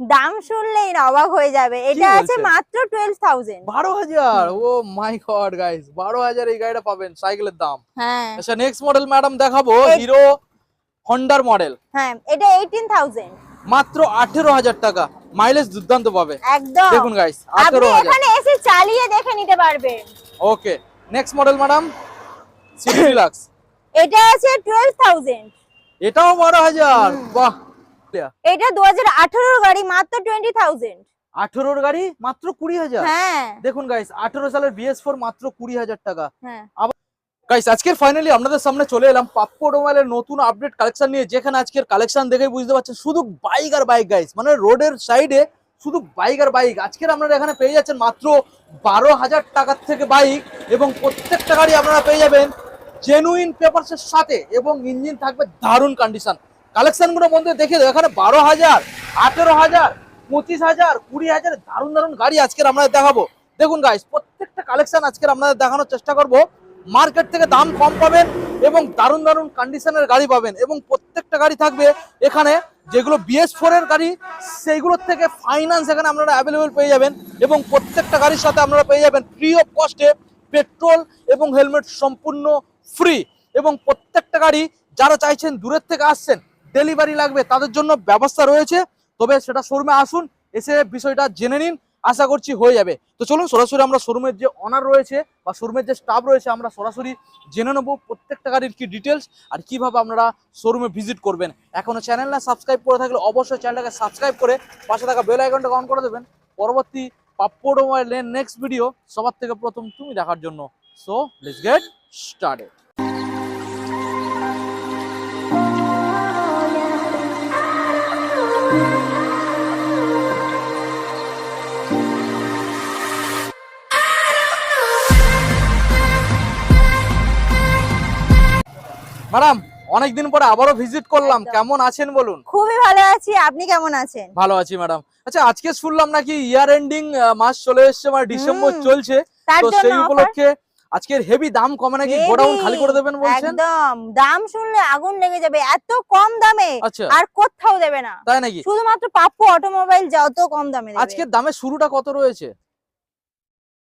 দাম শুনলেই অবাক হয়ে যাবে। এটা আছে মাত্র টুয়েলভ থাউজেন্ড বারো হাজার? ও মাই গড গাইস বারো হাজার এই গাড়িটা পাবেন সাইকেলের দাম। হ্যাঁ। আচ্ছা নেক্সট মডেল ম্যাডাম দেখাবো হিরো হন্ডার মডেল হ্যাঁ এটা এইটিন থাউজেন্ড মাত্র আঠেরো হাজার টাকা। মাইলেজ দুর্দান্ত পাবে। একদম। দেখুন গাইস আঠেরো হাজার। এখানে এসে চালিয়ে দেখে নিতে পারবেন। Okay next model madam CT deluxe এটা আছে টুয়েলভ থাউজেন্ড এটাও বারো হাজার। বাহ এটা দু হাজার আঠারোর গাড়ি মাত্র টোয়েন্টি থাউজেন্ড আঠেরোর গাড়ি মাত্র কুড়ি হাজার? হ্যাঁ। দেখুন গাইস আঠেরো সালের বিএস ফোর মাত্র কুড়ি হাজার টাকা। হ্যাঁ। গাইস আজকের ফাইনালি আপনাদের সামনে চলে এলাম পাপ্পো অটোমোবাইলের নতুন আপডেট কালেকশন নিয়ে যেখানে আজকের কালেকশন দেখে বুঝতে পারছেন শুধু বাইক আর বাইক গাইস মানে রোডের সাইডে শুধু বাইক আর বাইক আজকের আপনারা এখানে পেয়ে যাচ্ছেন মাত্র বারো হাজার টাকার থেকে বাইক এবং প্রত্যেকটা গাড়ি আপনারা পেয়ে যাবেন জেনুইন পেপারসের সাথে এবং ইঞ্জিন থাকবে দারুণ কন্ডিশন কালেকশনগুলো বন্ধু দেখে দাও এখানে বারো হাজার, আঠেরো হাজার, পঁচিশ হাজার, কুড়ি হাজার, দারুণ দারুণ গাড়ি আজকের আমরা দেখাবো। দেখুন গাইস প্রত্যেকটা কালেকশন আজকের আপনাদের দেখানোর চেষ্টা করব। মার্কেট থেকে দাম কম পাবেন এবং দারুণ দারুণ কন্ডিশনের গাড়ি পাবেন এবং প্রত্যেকটা গাড়ি থাকবে এখানে যেগুলো বিএস ফোর এর গাড়ি, সেইগুলোর থেকে ফাইন্যান্স এখানে আপনারা অ্যাভেলেবেল পেয়ে যাবেন এবং প্রত্যেকটা গাড়ির সাথে আপনারা পেয়ে যাবেন ফ্রি অফ কস্টে পেট্রোল এবং হেলমেট সম্পূর্ণ ফ্রি এবং প্রত্যেকটা গাড়ি যারা চাইছেন দূরের থেকে আসছেন ডেলিভারি লাগবে, তাদের জন্য ব্যবস্থা রয়েছে। তবে সেটা শোরুমে আসুন, এসে বিষয়টা জেনে নিন, আশা করছি হয়ে যাবে। তো চলুন, সরাসরি আমরা শোরুমের যে অনার রয়েছে বা শোরুমের যে স্টাফ রয়েছে, আমরা সরাসরি জেনে নেব প্রত্যেকটা গাড়ির কি ডিটেলস আর কীভাবে আপনারা শোরুমে ভিজিট করবেন। এখনও চ্যানেলটা সাবস্ক্রাইব করে থাকলে অবশ্যই চ্যানেলটাকে সাবস্ক্রাইব করে পাশে থাকা বেল আইকনটা অন করে দেবেন। পরবর্তী পাপ্পোড মোবাইলের নেক্সট ভিডিও সবার থেকে প্রথম তুমি দেখার জন্য। So let's get started madam অনেকদিন পরে আবারও ভিজিট করলাম। কেমন আছেন বলুন? খুবই ভালো আছি। আপনি কেমন আছেন? ভালো আছি ম্যাডাম আচ্ছা আজকে শুনলাম নাকি ইয়ার এন্ডিং মাস চলে এসছে মানে ডিসেম্বর চলছে। তার তো জন্য সেই offer? উপলক্ষে আজকের হেভি দাম কমে নাকি? Heavy, গোডাউন খালি করে দেবেন বলছেন? একদম। দাম শুনলে আগুন লেগে যাবে। এত কম দামে আচ্ছা। আর কোথাও দেবে না। তাই নাকি? শুধুমাত্র পাপ্পু অটোমোবাইল যত কম দামে দেবে। আজকের দামের শুরুটা কত রয়েছে?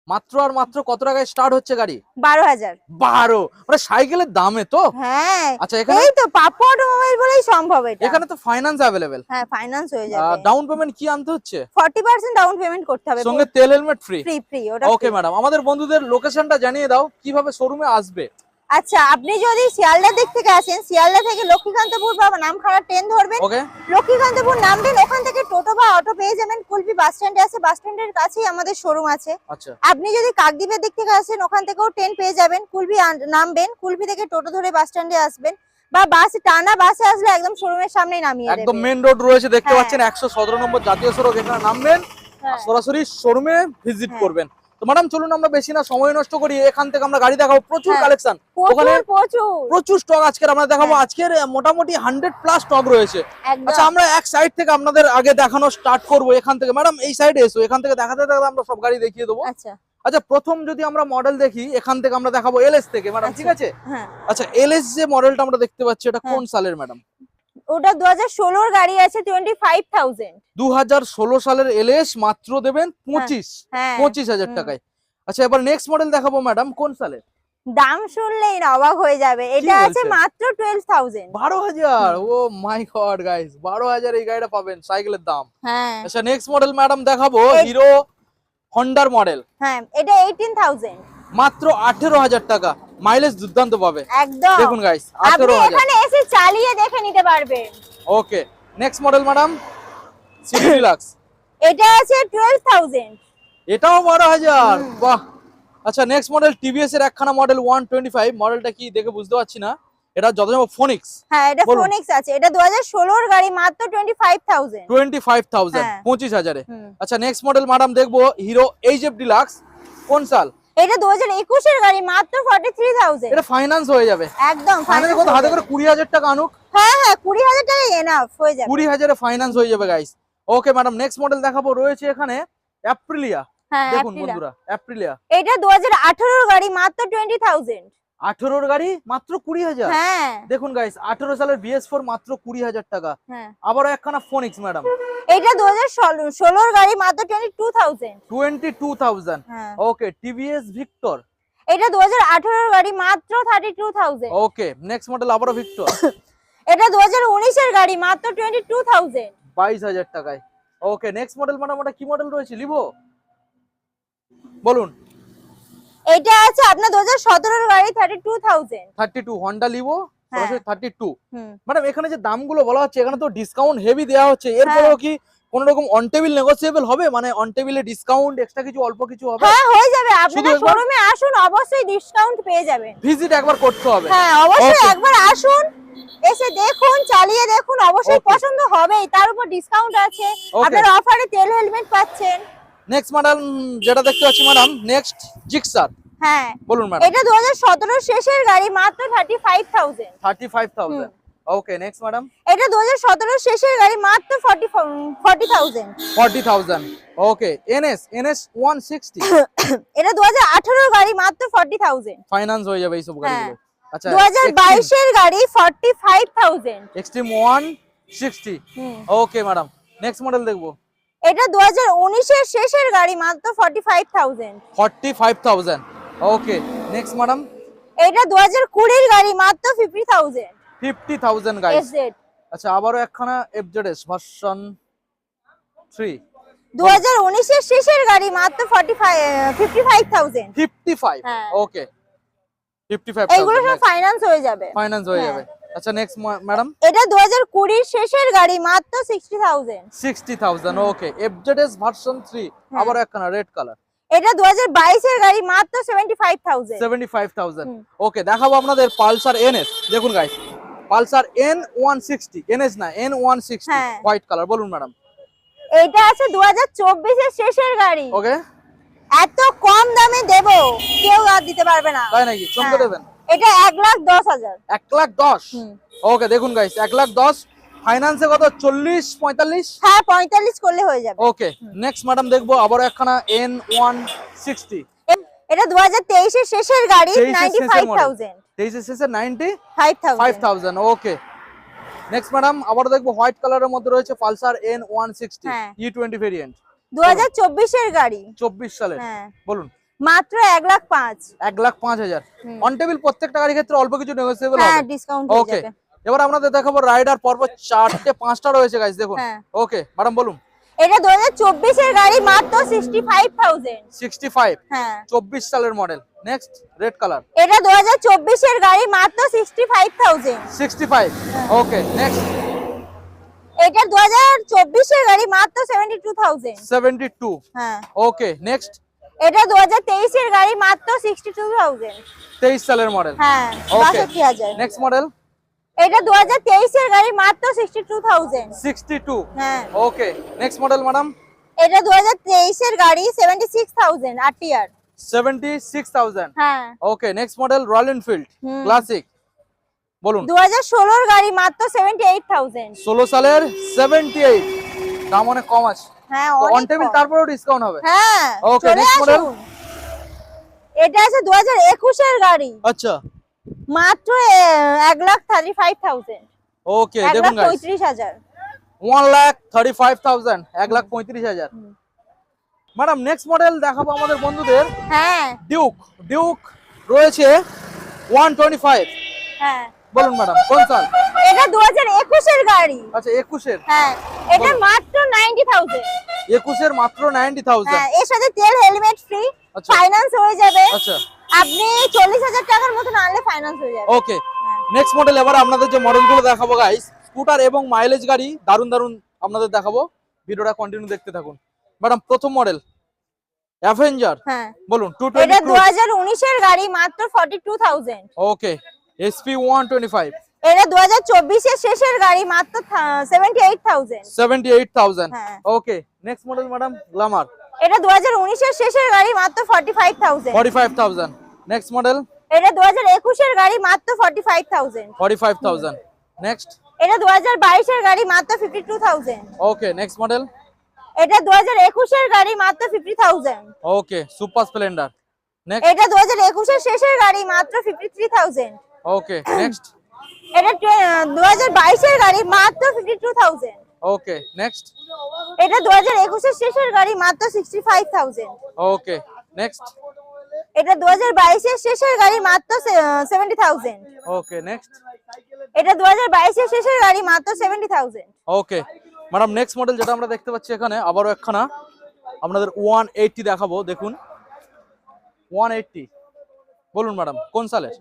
মাত্র আর মাত্র কত টাকায় স্টার্ট হচ্ছে গাড়ি? বারো হাজার। বারো? মানে সাইকেলের দামে তো? হ্যাঁ। আচ্ছা এখানে এই তো পাপ্পু অটোমোবাইল বলেই সম্ভব এটা। এখানে তো ফাইন্যান্স অ্যাভেলেবেল হ্যাঁ ফাইন্যান্স হয়ে যাবে। ডাউন পেমেন্ট কি আনতে হচ্ছে? ফর্টি পার্সেন্ট ডাউন পেমেন্ট করতে হবে। সঙ্গে তেল হেলমেট ফ্রি ফ্রি ফ্রি ওটা ওকে ম্যাডাম আমাদের বন্ধুদের লোকেশনটা জানিয়ে দাও কীভাবে শোরুমে আসবে। আচ্ছা আপনি যদি শিয়ালদা দিক থেকে আসেন শিয়ালদা থেকে লক্ষ্মীকান্তপুর বা নামখানা ট্রেন ধরবেন। ওকে লক্ষ্মীকান্তপুর নামবেন ওখান থেকে টোটো বা অটো পেয়ে যাবেন। কুলপি বাস স্ট্যান্ডে আছে বাস স্ট্যান্ডের কাছেই আমাদের শোরুম আছে। আচ্ছা। আপনি যদি কাকদ্বীপের দিক থেকে আসেন ওখান থেকেও ট্রেন পেয়ে যাবেন। কুলপি নামবেন কুলপি থেকে টোটো ধরে বাস স্ট্যান্ডে আসবেন। বা বাস টানা বাসে আসলে একদম শোরুমের সামনেই নামিয়ে একদম মেন রোড রয়েছে দেখতে হ্যাঁ। পাচ্ছেন একশো সতেরো নম্বর জাতীয় সড়ক। এখানে নামবেন হ্যাঁ। সরাসরি শোরুমে ভিজিট হ্যাঁ। করবেন। তো ম্যাডাম চলুন আমরা বেশি না সময় নষ্ট করি এখান থেকে আমরা গাড়ি দেখাবো। প্রচুর হ্যাঁ। কালেকশন ওখানে প্রচুর। স্টক আজকের আমরা দেখাবো। হ্যাঁ। আজকের মোটামুটি হান্ড্রেড প্লাস স্টক রয়েছে। আচ্ছা আমরা এক সাইড থেকে আপনাদের আগে দেখানো স্টার্ট করব এখান থেকে। ম্যাডাম এই সাইডে এসো এখান থেকে দেখাতে দেখাতে আমরা সব গাড়ি দেখিয়ে দেবো। আচ্ছা। আচ্ছা প্রথম যদি আমরা মডেল দেখি এখান থেকে আমরা দেখাবো এলএস থেকে ম্যাডাম ঠিক আছে? হ্যাঁ। আচ্ছা এলএস যে মডেলটা আমরা দেখতে পাচ্ছি এটা হ্যাঁ। কোন সালের ম্যাডাম ওটা দু হাজার ষোলোর গাড়ি আছে টোয়েন্টি ফাইভ থাউজেন্ড দু সালের এলএস মাত্র দেবেন পঁচিশ হ্যাঁ। পঁচিশ হাজার হুম। টাকায়। আচ্ছা এবার নেক্সট মডেল দেখাবো ম্যাডাম কোন সালে দাম শুনলেই না অবাক হয়ে যাবে। এটা আছে মাত্র টুয়েলভ থাউজেন্ড বারো হাজার? ও মাই গড গাইস বারো হাজার এই গাড়িটা পাবেন সাইকেলের দাম। হ্যাঁ। আচ্ছা নেক্সট মডেল ম্যাডাম দেখাবো হিরো হন্ডার মডেল হ্যাঁ এটা এইটিন থাউজেন্ড মাত্র আঠেরো হাজার টাকা। মাইলেজ দুর্দান্ত পাবে। একদম। দেখুন গাইস আপনি আঠেরো হাজার। এখানে এসে চালিয়ে দেখে নিতে পারবেন okay next model madam CT deluxe এটা আছে টুয়েলভ থাউজেন্ড এটাও বারো হাজার। হুম। বাহ। আচ্ছা নেক্সট মডেল টিভিএস এর একখানা মডেল ওয়ান টোয়েন্টি ফাইভ মডেলটা কি দেখে বুঝতে পারছি না। এটা যত ফোনিক্স হ্যাঁ এটা ফোনিক্স আছে। এটা দু হাজার ষোলোর গাড়ি মাত্র twenty five thousand twenty five thousand হ্যাঁ। পঁচিশ হাজারে। আচ্ছা নেক্সট মডেল ম্যাডাম দেখব হিরো এইচএফ ডিলাক্স কোন সাল? এটা দু হাজার একুশের গাড়ি মাত্র ফর্টি থ্রি থাউজেন্ড এটা ফাইনান্স হয়ে যাবে। একদম ফাইনান্স কত হাতে করে যাবে। কুড়ি হাজার টাকা আনুক। হ্যাঁ হ্যাঁ কুড়ি হাজার টাকা এনাফ হয়ে যাবে। কুড়ি এ ফাইন্যান্স হয়ে যাবে guys okay madam next model দেখাবো। রয়েছে এখানে অ্যাপ্রিলিয়া হ্যাঁ দেখুন বন্ধুরা অ্যাপ্রিলিয়া এটা দু হাজার আঠারোর গাড়ি মাত্র টোয়েন্টি থাউজেন্ড আঠেরোর গাড়ি মাত্র কুড়ি হাজার। হ্যাঁ। দেখুন গাইস আঠেরো সালের বিএস ফোর মাত্র কুড়ি হাজার টাকা। হ্যাঁ। আবারও একখানা ফোনিক্স ম্যাডাম এটা দু হাজার ষোলোর গাড়ি মাত্র twenty two thousand twenty two thousand okay TVS Victor এটা দু হাজার আঠেরোর গাড়ি মাত্র thirty two thousand okay next model আবারও ভিক্টর এটা দু হাজার উনিশের গাড়ি মাত্র টোয়েন্টি টু থাউজেন্ড বাইশ হাজার টাকায়। ওকে নেক্সট মডেল ম্যাডাম ওটা কি মডেল রয়েছে? লিভো বলুন। এটা আছে আপনার দু হাজার সতেরোর গাড়ি thirty two thousand thirty two Honda Livo হ্যাঁ। থার্টি টু ম্যাডাম এখানে যে দামগুলো বলা হচ্ছে এখানে তো ডিসকাউন্ট হেভি দেওয়া হচ্ছে। এরপরেও হ্যাঁ। কি কোন রকম অন টেবিল নেগোসিয়েবল হবে? মানে অন টেবিলে ডিসকাউন্ট এক্সট্রা কিছু অল্প কিছু হবে? হ্যাঁ হয়ে যাবে। আপনারা একবার- শোরুমে আসুন অবশ্যই ডিসকাউন্ট পেয়ে যাবেন। ভিজিট একবার করতে হবে। হ্যাঁ অবশ্যই একবার আসুন এসে দেখুন চালিয়ে দেখুন অবশ্যই পছন্দ হবেই। তার উপর ডিসকাউন্ট আছে. আপনার অফারে তেল হেলমেট পাচ্ছেন। নেক্সট ম্যাডাম যেটা দেখতে পাচ্ছি ম্যাডাম নেক্সট জিক্সার হ্যাঁ। বলুন ম্যাডাম এটা দু হাজার সতেরো শেষের গাড়ি মাত্র thirty five thousand thirty five thousand okay next madam এটা দু হাজার সতেরো শেষের গাড়ি মাত্র forty forty thousand forty thousand okay NS NS one sixty এটা দু হাজার আঠারোর গাড়ি মাত্র ফর্টি থাউজেন্ড ফাইন্যান্স হয়ে যাবে এইসব গাড়িগুলো। আচ্ছা দু হাজার বাইশের গাড়ি forty five thousand Xtreme one sixty okay madam next model দেখব। এটা দু হাজার উনিশের শেষের গাড়ি মাত্র forty five thousand forty five thousand okay next madam এটা দু হাজার কুড়ির গাড়ি মাত্র fifty thousand fifty thousand guys S Z আচ্ছা আবারও একখানা এফজেডএস ভার্সন থ্রি দু হাজার উনিশের শেষের গাড়ি মাত্র forty five fifty five thousand fifty five হ্যাঁ। ওকে ফিফটি ফাইভ এইগুলো সব ফাইন্যান্স হয়ে যাবে। ফাইন্যান্স হয়ে হ্যাঁ। যাবে। আচ্ছা নেক্সট ম্যাডাম এটা দু হাজার কুড়ির শেষের গাড়ি মাত্র sixty thousand sixty thousand okay FZS version three হ্যাঁ। আবারও একখানা রেড কালার এটা দু হাজার বাইশের গাড়ি মাত্র seventy five thousand seventy five thousand হুম। ওকে দেখাবো আপনাদের পালসার এনএস দেখুন guys Pulsar N one sixty NS না এন ওয়ান সিক্সটি হ্যাঁ। হোয়াইট কালার বলুন ম্যাডাম এটা আছে দু হাজার চব্বিশের শেষের গাড়ি। ওকে এত কম দামে দেব কেউ আর দিতে পারবে না। তাই নাকি? চমকে হ্যাঁ। দেবেন? এটা এক লাখ দশ হাজার। এক লাখ দশ। ওকে দেখুন গাইস এক লাখ দশ। ফাইন্যান্সে কত? চল্লিশ পঁয়তাল্লিশ? হ্যাঁ পঁয়তাল্লিশ করলে হয়ে যাবে। ওকে নেক্সট ম্যাডাম দেখব আবারও একখানা এন ওয়ান সিক্সটি এটা দু হাজার তেইশের শেষের গাড়ি 23 এর নাইনটি ফাইভ। থাউজেন্ড শেষে ninety five five thousand okay. Next madam আবার দেখব হোয়াইট কালারের মধ্যে রয়েছে Pulsar N one sixty. E twenty variant দু হাজার চব্বিশের গাড়ি। চব্বিশ সালের। হ্যাঁ। বলুন। মাত্র এক লাখ পাঁচ। এক লাখ পাঁচ হাজার। অন টেবিল প্রত্যেকটা গাড়ির ক্ষেত্রে অল্প কিছু নেগোসিয়েবল হ্যাঁ ডিসকাউন্ট হয়ে ওকে এবার আপনাদের দেখাবো রাইডার পরপর চারটে পাঁচটা রয়েছে গাইস দেখুন। ওকে ম্যাডাম বলুন। এটা দু হাজার চব্বিশের গাড়ি মাত্র sixty five thousand sixty five হ্যাঁ। চব্বিশ সালের মডেল নেক্সট রেড কালার এটা দু হাজার চব্বিশের গাড়ি মাত্র sixty five thousand sixty five হ্যাঁ। ওকে নেক্সট এটা দু হাজার চব্বিশের গাড়ি মাত্র seventy two thousand seventy two হ্যাঁ। ওকে নেক্সট এটা দু হাজার তেইশের গাড়ি মাত্র সিক্সটি টু থাউজেন্ড তেইশ সালের মডেল হ্যাঁ Okay. বাষট্টি হাজার। নেক্সট মডেল এটা দু হাজার তেইশের গাড়ি মাত্র sixty two thousand sixty two হ্যাঁ। ওকে নেক্সট মডেল ম্যাডাম এটা দু হাজার তেইশের গাড়ি seventy six thousand RTR seventy six thousand হ্যাঁ। Okay next model Royal Enfield Classic বলুন। দু হাজার ষোলোর গাড়ি মাত্র সেভেন্টি এইট থাউজেন্ড ষোলো সালের সেভেন্টি এইট দাম অনেক কম আছে। হ্যাঁ অন টেবিল। তারপরেও ডিসকাউন্ট হবে? হ্যাঁ next model. আসুন। এটা আছে দু হাজার একুশের গাড়ি। আচ্ছা। মাত্র আহ, এক lakh thirty five thousand okay দেখুন গাইস পঁয়ত্রিশ হাজার। One lakh thirty five thousand এক লাখ পঁয়ত্রিশ হাজার। ম্যাডাম নেক্সট মডেল দেখাবো আমাদের বন্ধুদের। হ্যাঁ। ডিউক ডিউক রয়েছে ওয়ান টোয়েন্টি ফাইভ হ্যাঁ। বলুন ম্যাডাম কোন সাল? এটা দু হাজার একুশের গাড়ি। আচ্ছা একুশের। হ্যাঁ। এটা মাত্র নাইনটি থাউজেন্ড একুশের মাত্র নাইনটি থাউজেন্ড হ্যাঁ এর সাথে তেল হেলমেট ফ্রি। ফাইন্যান্স হয়ে যাবে। আচ্ছা। আপনি চল্লিশ হাজার টাকার মতন আনলে ফাইন্যান্স হয়ে যাবে। ওকে। নেক্সট মডেল এবার আপনাদের যে মডেলগুলো দেখাবো গাইস স্কুটার এবং মাইলেজ গাড়ি দারুণ দারুণ আপনাদের দেখাবো। ভিডিওটা কন্টিনিউ দেখতে থাকুন। ম্যাডাম প্রথম মডেল অ্যাভেঞ্জার হ্যাঁ। বলুন টু এটা টোয়েন্টি দু হাজার উনিশের গাড়ি মাত্র forty two thousand okay SP one twenty five এটা দু হাজার চব্বিশের শেষের গাড়ি মাত্র seventy eight thousand seventy eight thousand হ্যাঁ। Okay next model madam Glamour এটা দু হাজার উনিশের শেষের গাড়ি মাত্র forty five thousand forty five thousand next model এটা দু হাজার একুশের গাড়ি মাত্র forty five thousand forty five thousand next এটা দু হাজার বাইশের গাড়ি মাত্র fifty two thousand okay next model এটা দু হাজার একুশের গাড়ি মাত্র fifty thousand okay Super Splendor next এটা দু হাজার একুশের শেষের গাড়ি মাত্র fifty three thousand okay next এটা গাড়ি মাত্র ওকে নেক্সট এটা শেষের গাড়ি মাত্র sixty five thousand okay next এটা শেষের গাড়ি মাত্র সেভেন্টি থাউজেন্ড ওকে নেক্সট এটা শেষের গাড়ি মাত্র seventy thousand okay madam next model যেটা আমরা দেখতে পাচ্ছি এখানে আবারও একখানা। আপনাদের ওয়ান এইটটি দেখাবো দেখুন। ওয়ান এইটটি বলুন ম্যাডাম কোন সালের?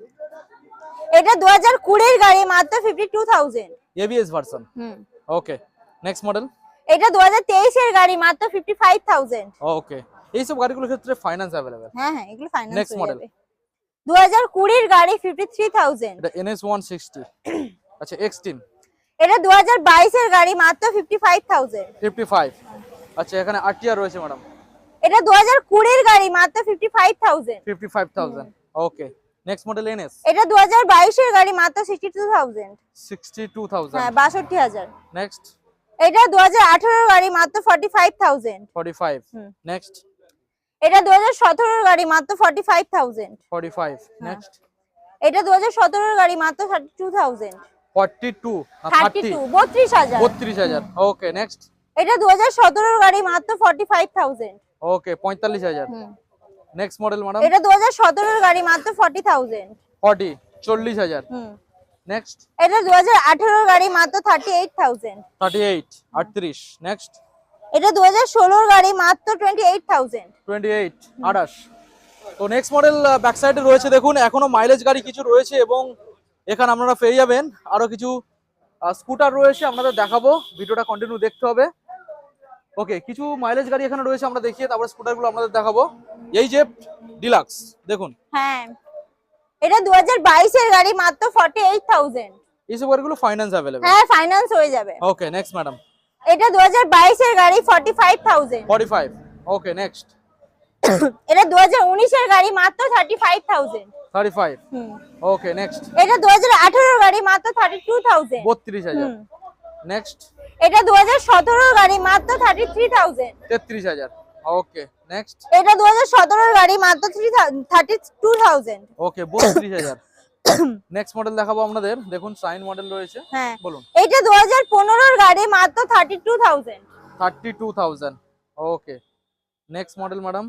এটা দু হাজার কুড়ির গাড়ি মাত্র fifty two thousand ABS version hmm. Okay next model এটা দু হাজার তেইশের গাড়ি মাত্র ফিফটি ফাইভ থাউজেন্ড ওকে এইসব গাড়িগুলোর ক্ষেত্রে ফাইন্যান্স অ্যাভেলেবেল হ্যাঁ হ্যাঁ এগুলো model. যাবে। দু হাজার কুড়ির গাড়ি ফিফটি থ্রি থাউজেন্ড এটা এনএস ওয়ান সিক্সটি আচ্ছা এক্সটিন এটা দু হাজার বাইশের গাড়ি মাত্র fifty five thousand fifty five আচ্ছা এখানে আরটিআর রয়েছে ম্যাডাম এটা দু হাজার কুড়ির গাড়ি মাত্র fifty five thousand fifty five thousand okay next model NS এটা দু হাজার বাইশের গাড়ি মাত্র sixty two thousand sixty two হ্যাঁ থাউজেন্ড বাষট্টি হাজার। নেক্সট এটা দু হাজার আঠারোর গাড়ি মাত্র forty five thousand forty five hmm. Next এটা দু হাজার সতেরোর গাড়ি মাত্র forty five thousand forty five next এটা দু হাজার সতেরোর গাড়ি মাত্র thirty two thousand forty two thirty thirty two বত্রিশ হাজার। বত্রিশ হাজার। ওকে নেক্সট এটা দু হাজার সতেরোর গাড়ি মাত্র ফর্টি ফাইভ থাউজেন্ড ওকে পঁয়তাল্লিশ হাজার। নেক্সট মডেল ম্যাডাম এটা দু হাজার সতেরোর গাড়ি মাত্র ফর্টি থাউজেন্ড ফর্টি চল্লিশ হাজার। হুম। নেক্সট এটা দু হাজার আঠেরোর গাড়ি মাত্র thirty eight thousand thirty eight আটত্রিশ। নেক্সট এটা দু হাজার ষোলোর গাড়ি মাত্র twenty eight thousand twenty eight আঠাশ। তো নেক্সট মডেল ব্যাক সাইডে রয়েছে দেখুন এখনও মাইলেজ গাড়ি কিছু রয়েছে এবং এখানে আপনারা পেয়ে যাবেন। আরও কিছু স্কুটার রয়েছে আপনাদের দেখাবো। ভিডিওটা কন্টিনিউ দেখতে হবে। ওকে কিছু মাইলেজ গাড়ি এখানে রয়েছে আমরা দেখিয়ে তারপরে স্কুটারগুলো আপনাদের দেখাবো। এই যে ডিলাক্স দেখুন। হ্যাঁ। এটা দু হাজার বাইশের গাড়ি মাত্র ফর্টি এইট থাউজেন্ড এইসব গাড়িগুলো ফাইন্যান্স অ্যাভেলেবেল হ্যাঁ ফাইন্যান্স হয়ে যাবে। ওকে নেক্সট ম্যাডাম এটা দু হাজার বাইশের গাড়ি forty five thousand forty five okay next এটা দু হাজার উনিশের গাড়ি মাত্র thirty five thousand thirty five okay next এটা দু হাজার আঠেরোর গাড়ি মাত্র থার্টি টু থাউজেন্ড বত্রিশ হাজার। নেক্সট এটা 2017 এর গাড়ি মাত্র 33000 33000 ওকে নেক্সট এটা 2017 এর গাড়ি মাত্র 32000 ওকে 32000 নেক্সট মডেল দেখাবো আপনাদের। দেখুন সাইন মডেল রয়েছে। হ্যাঁ। বলুন। এটা 2015 এর গাড়ি মাত্র 32000 32000 ওকে নেক্সট মডেল ম্যাডাম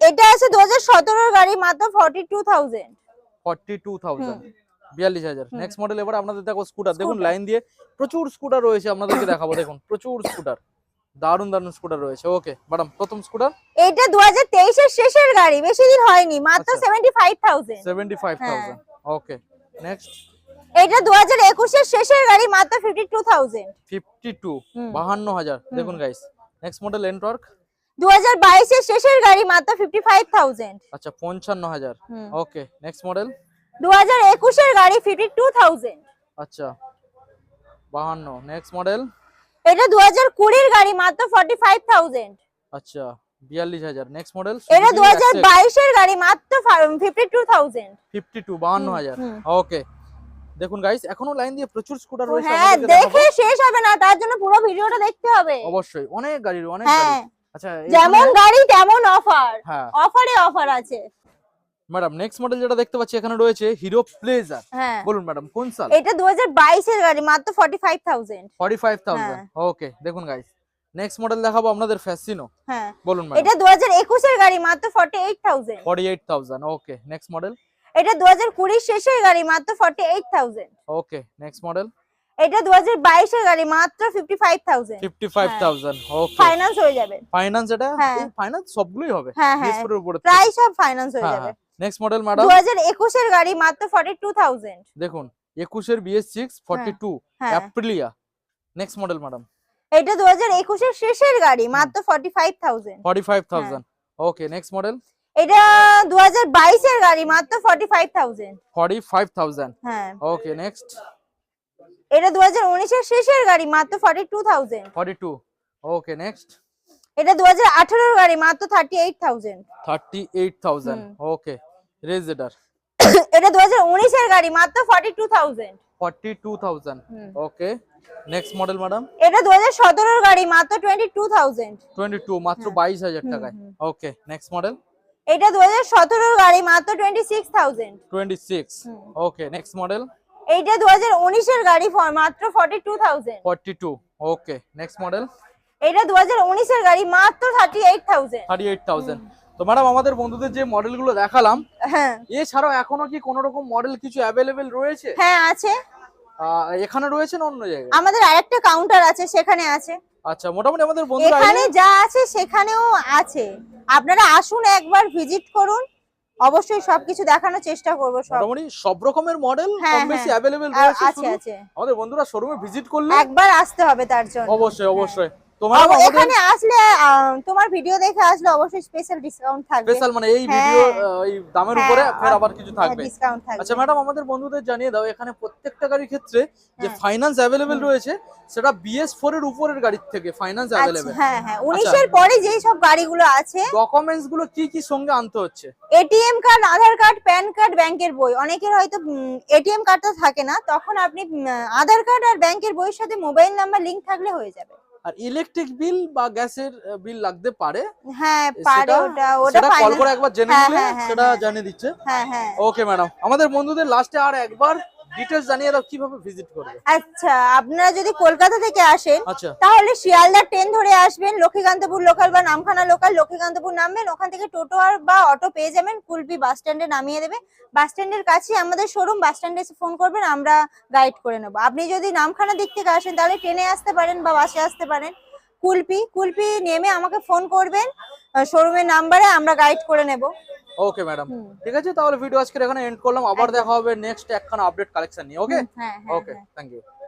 এটা আছে 2017 এর গাড়ি মাত্র 42000 42000 বিয়াল্লিশ হাজার। নেক্সট মডেল এবার আপনাদের দেখো স্কুটার দেখুন লাইন দিয়ে প্রচুর স্কুটার রয়েছে আপনাদেরকে দেখাবো। দেখুন প্রচুর স্কুটার দারুণ দারুণ স্কুটার রয়েছে। ওকে ম্যাডাম প্রথম স্কুটার এটা শেষের গাড়ি। বেশি দিন হয়নি মাত্র আচ্ছা। Seventy five thousand seventy five thousand okay next এটা শেষের গাড়ি মাত্র fifty two thousand fifty two hmm. বাহান্ন হাজার দেখুন গাইস নেক্সট মডেল এনটর্ক দু হাজার বাইশের শেষের গাড়ি মাত্র ফিফটি ফাইভ থাউজেন্ড আচ্ছা পঞ্চান্ন হাজার ওকে নেক্সট মডেল দু হাজার একুশের গাড়ি ফিফটি টু থাউজেন্ড। আচ্ছা বাহান্ন। নেক্সট মডেল এটা দু হাজার কুড়ির গাড়ি মাত্র ফর্টি ফাইভ থাউজেন্ড। আচ্ছা বিয়াল্লিশ হাজার। নেক্সট মডেল এটা দু হাজার বাইশের গাড়ি মাত্র fifty two thousand. Fifty two বাহান্ন হাজার। ওকে দেখুন গাইস এখনও লাইন দিয়ে প্রচুর স্কুটার রয়েছে হ্যাঁ দেখে শেষ হবে না তার জন্য পুরো ভিডিওটা দেখতে হবে। অবশ্যই অনেক গাড়ির অনেক হ্যাঁ। গাড়ি আচ্ছা যেমন গাড়ি তেমন অফার অফারে অফার আছে। ম্যাডাম নেক্সট মডেল যেটা দেখতে পাচ্ছি এখানে রয়েছে হিরো প্লেজার হ্যাঁ। বলুন ম্যাডাম কোন সাল? এটা দু হাজার বাইশের গাড়ি মাত্র forty five thousand forty five thousand okay দেখুন গাইস নেক্সট মডেল দেখাবো আপনাদের ফ্যাসিনো হ্যাঁ। বলুন ম্যাডাম। এটা দু হাজার একুশের গাড়ি মাত্র forty eight thousand forty eight thousand okay next model এটা দু হাজার কুড়ির শেষের গাড়ি মাত্র forty eight thousand okay next model এটা দু হাজার বাইশের গাড়ি মাত্র fifty five thousand fifty five thousand okay finance হয়ে যাবে। ফাইন্যান্স এটা? হ্যাঁ। ফাইন্যান্স সবগুলোই হবে। হ্যাঁ হ্যাঁ। প্রায় সব ফাইন্যান্স হয়ে হ্যাঁ যাবে। নেক্সট মডেল ম্যাডাম দু হাজার একুশের গাড়ি মাত্র ফর্টি টু থাউজেন্ড দেখুন একুশের বিএস সিক্স ফর্টি টু হ্যাঁ। অ্যাপ্রিলিয়া নেক্সট মডেল ম্যাডাম এটা দু হাজার একুশের শেষের গাড়ি মাত্র forty five thousand forty five thousand okay next model এটা দু হাজার বাইশের গাড়ি মাত্র forty five thousand forty five thousand হ্যাঁ। ওকে নেক্সট এটা দু হাজার উনিশের শেষের গাড়ি মাত্র forty two thousand forty two okay next এটা দু হাজার আঠারোর গাড়ি মাত্র thirty eight thousand thirty eight thousand okay রেজেডার এটা 2019 এর গাড়ি মাত্র 42000 42000 ওকে নেক্সট মডেল ম্যাডাম এটা 2017 এর গাড়ি মাত্র 22000 22 মাত্র 22000 টাকায়। ওকে নেক্সট মডেল এটা 2017 এর গাড়ি মাত্র 26000 26 ওকে নেক্সট মডেল এইটা 2019 এর গাড়ি মাত্র 42000 42 ওকে নেক্সট মডেল এটা 2019 এর গাড়ি মাত্র 38000 38000 তো ম্যাডাম আমাদের বন্ধুদের যে মডেলগুলো দেখালাম হ্যাঁ। এছাড়াও এখনও কি কোনো রকম মডেল কিছু অ্যাভেলেবেল রয়েছে? হ্যাঁ আছে। এখানে রয়েছে না অন্য জায়গায়? আমাদের আরেকটা কাউন্টার আছে সেখানে আছে। আচ্ছা মোটামুটি আমাদের বন্ধুরা এখানে যা আছে সেখানেও আছে। আপনারা আসুন একবার ভিজিট করুন। অবশ্যই সবকিছু দেখানোর চেষ্টা করব সব। মোটামুটি সব রকমের মডেল হ্যাঁ, কম বেশি হ্যাঁ। অ্যাভেলেবেল রয়েছে আছে আছে। আমাদের বন্ধুরা শোরুমে ভিজিট করলে একবার আসতে হবে তার জন্য। অবশ্যই হ্যাঁ। অবশ্যই। তো ম্যাডাম আবার এখানে আসলে তোমার ভিডিও দেখে আসলে অবশ্যই স্পেশাল ডিসকাউন্ট থাকবে। স্পেশাল মানে এই হ্যাঁ। ভিডিও এই দামের হ্যাঁ, উপরে ফের আবার কিছু থাকবে। ডিসকাউন্ট থাকবে। আচ্ছা ম্যাডাম আমাদের বন্ধুদের জানিয়ে দাও এখানে প্রত্যেকটা গাড়ির ক্ষেত্রে যে। ফাইন্যান্স রয়েছে সেটা এর উপরের গাড়ির থেকে ফাইন্যান্স আচ্ছা, হ্যাঁ হ্যাঁ পরে যেই সব গাড়িগুলো আছে ডকুমেন্টসগুলো কি কি সঙ্গে আনতে হচ্ছে? ATM card Aadhaar card PAN card ব্যাংকের বই। অনেকের হয়তো এটিএম কার্ডটা থাকে না তখন আপনি আধার কার্ড আর ব্যাংকের বইয়ের সাথে মোবাইল নাম্বার লিংক থাকলে হয়ে যাবে। আর ইলেকট্রিক বিল বা গ্যাসের বিল লাগতে পারে। হ্যাঁ পারে সেটা- ওটা ওটা কল করে একবার জেনে হ্যাঁ, নিলে হ্যাঁ, হ্যাঁ, সেটা। জানিয়ে দিচ্ছে। হ্যাঁ হ্যাঁ। ওকে ম্যাডাম আমাদের বন্ধুদের লাস্টে আর একবার ডিটেলস জানিয়ে দাও কীভাবে ভিজিট করবে? আচ্ছা আপনারা যদি কলকাতা থেকে আসেন আচ্ছা। তাহলে শিয়ালদা ট্রেন ধরে আসবেন লক্ষ্মীকান্তপুর লোকাল বা নামখানা লোকাল লক্ষ্মীকান্তপুর নামবেন ওখান থেকে টোটো আর বা অটো পেয়ে যাবেন কুলপি বাস স্ট্যান্ডে নামিয়ে দেবে। বাস স্ট্যান্ডের কাছে আমাদের শোরুম বাস স্ট্যান্ডে এসে ফোন করবেন আমরা গাইড করে নেব। আপনি যদি নামখানা দিক থেকে আসেন তাহলে ট্রেনে আসতে পারেন বা বাসে আসতে পারেন। কুলপি কুলপি নেমে আমাকে ফোন করবেন শোরুমের নাম্বারে আমরা গাইড করে নেব। ওকে ম্যাডাম ঠিক আছে তাহলে ভিডিও আজকে এখানে এন্ড করলাম। আবার দেখা হবে নেক্সট একখানা আপডেট কালেকশন নিয়ে ওকে ওকে। Thank you